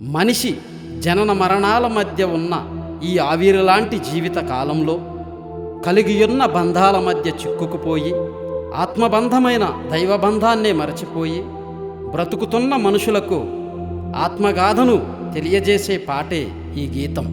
మనిషి జనన మరణాల మధ్య ఉన్న ఈ ఆవిరిలాంటి జీవిత కాలంలో కలిగియున్న బంధాల మధ్య చిక్కుకుపోయి ఆత్మబంధమైన దైవబంధాన్నే మరచిపోయి బ్రతుకుతున్న మనుషులకు ఆత్మగాథను తెలియజేసే పాటే ఈ గీతం.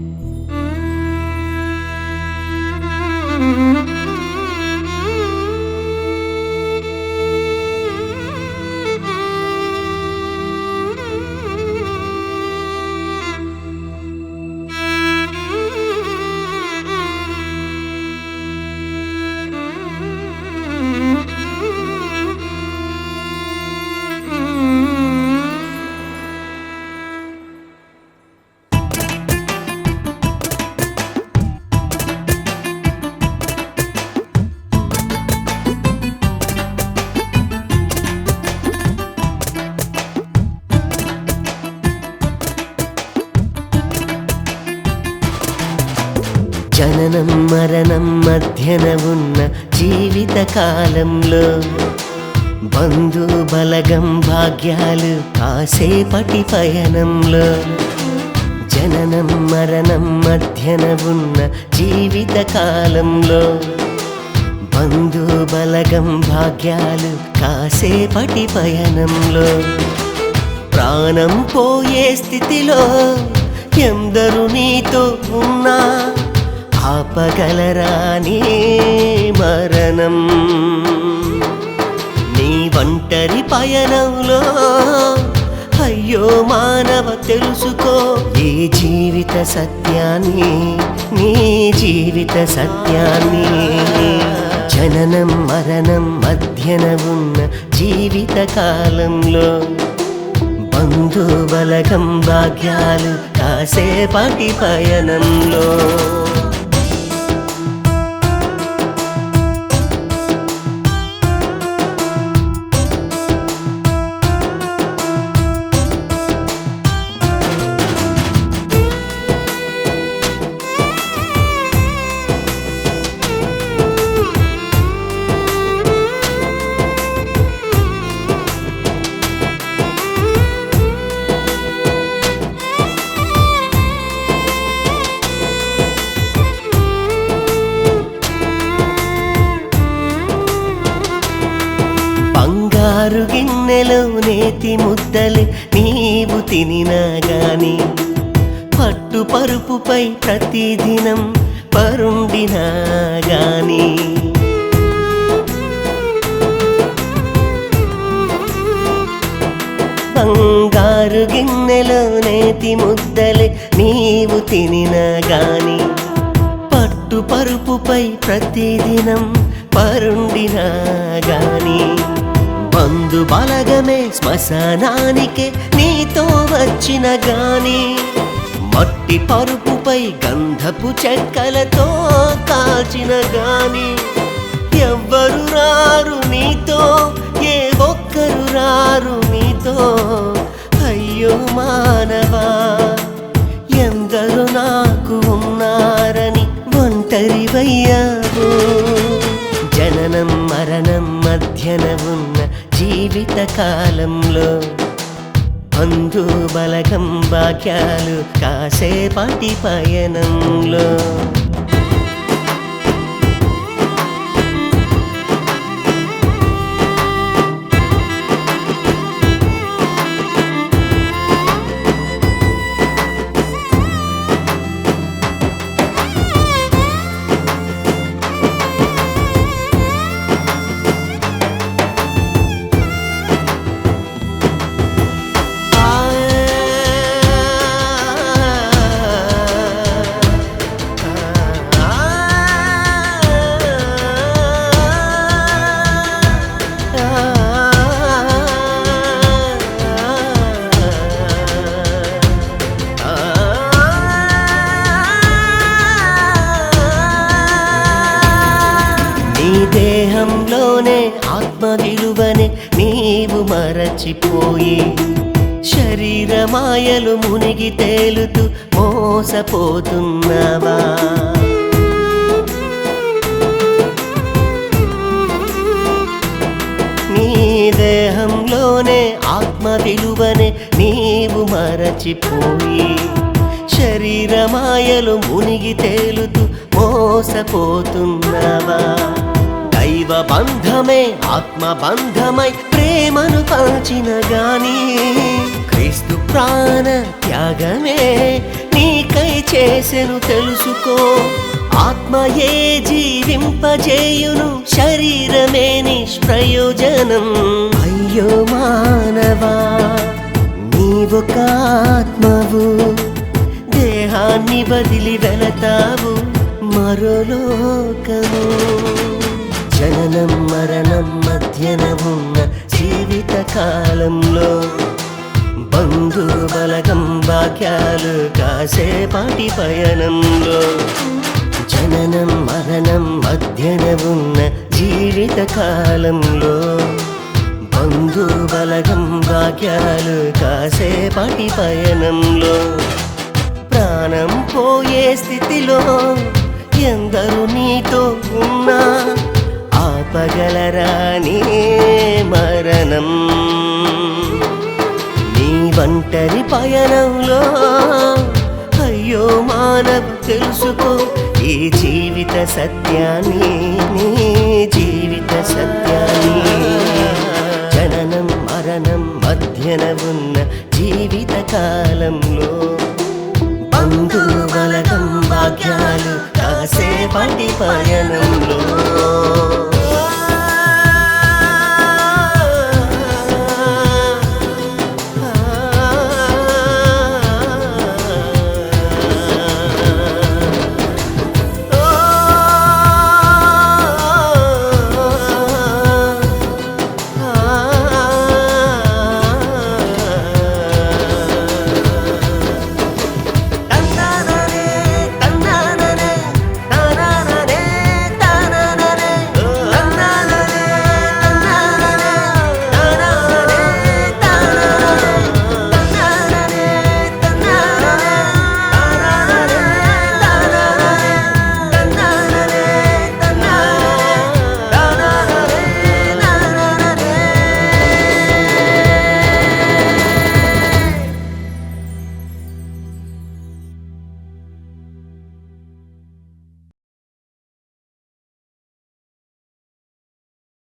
జననం మరణం మధ్యన ఉన్న జీవిత కాలంలో బంధు బలగం భాగ్యాలు కాసేపటి పయనంలో జననం మరణం మధ్యన ఉన్న జీవిత కాలంలో బంధు బలగం భాగ్యాలు కాసేపటి పయనంలో ప్రాణం పోయే స్థితిలో ఎందరు నీతో ఉన్నా ఆపగలరాని మరణం? నీ ఒంటరి పయనంలో అయ్యో మానవ తెలుసుకో ఈ జీవిత సత్యాన్ని నీ జీవిత సత్యాన్ని. జననం మరణం మధ్యన ఉన్న జీవిత కాలంలో బంధుబలకం భాగ్యాలు కాసేపాటి పయనంలో. బంగారు గిన్నెలో నేతి ముద్దలు నీవు తినినా గాని పట్టు పరుపుపై ప్రతిదినం పరుండినా గాని బంగారు గిన్నెలో నేతి ముద్దలు నీవు తినినా గాని పట్టు పరుపుపై ప్రతిదినం పరుండినా గాని బంధు బలగమే శ్మశానానికే నీతో వచ్చిన గాని. మట్టి పరుపుపై గంధపు చెక్కలతో కాల్చిన గాని. ఎవ్వరు రారు నీతో ఏ ఒక్కరు రారు నీతో అయ్యో మానవా ఎందరు నాకు ఉన్నారని ఒంటరివయ్యావు. జననం మరణం మధ్యన ఉన్న జీవిత కాలంలో అందు బలగం భాగ్యాలు కాసేపాటి పయనంలో. దేహంలోనే ఆత్మ విలువనే నీవు మరచిపోయి శరీర మాయలు మునిగి తేలుతూ మోసపోతున్నావా? నీ దేహంలోనే ఆత్మ ఆత్మ విలువనే నీవు మరచిపోయి శరీరమాయలు మునిగి తేలుతూ మోసపోతున్నావా? జీవబంధమే ఆత్మబంధమై ఆత్మ ప్రేమను పంచిన గాని క్రీస్తు ప్రాణ త్యాగమే నీకై చేసెను తెలుసుకో. ఆత్మయే జీవింపజేయును శరీరమే నిష్ప్రయోజనం. అయ్యో మానవా నీవు కాత్మవు దేహాన్ని వదిలి వెళతావు మరో లోకము. జననం మరణం మధ్యన ఉన్న జీవిత కాలంలో బంధు బలగం వాక్యాలు కాసేపాటి పయనంలో జననం మరణం మధ్యన ఉన్న జీవిత కాలంలో బంధు బలగం వాక్యాలు కాసేపాటి పయనంలో ప్రాణం పోయే స్థితిలో ఎందరు నీతో ఉన్నా ఆపగలరాని మరణం. నీ ఒంటరి పయనంలో అయ్యో మానవ తెలుసుకో ఈ జీవిత సత్యాన్ని నీ జీవిత సత్యాన్ని. జననం మరణం మధ్యన ఉన్న జీవిత కాలంలో బంధువలకం భాగ్యాలు కాసేపటి పయనంలో.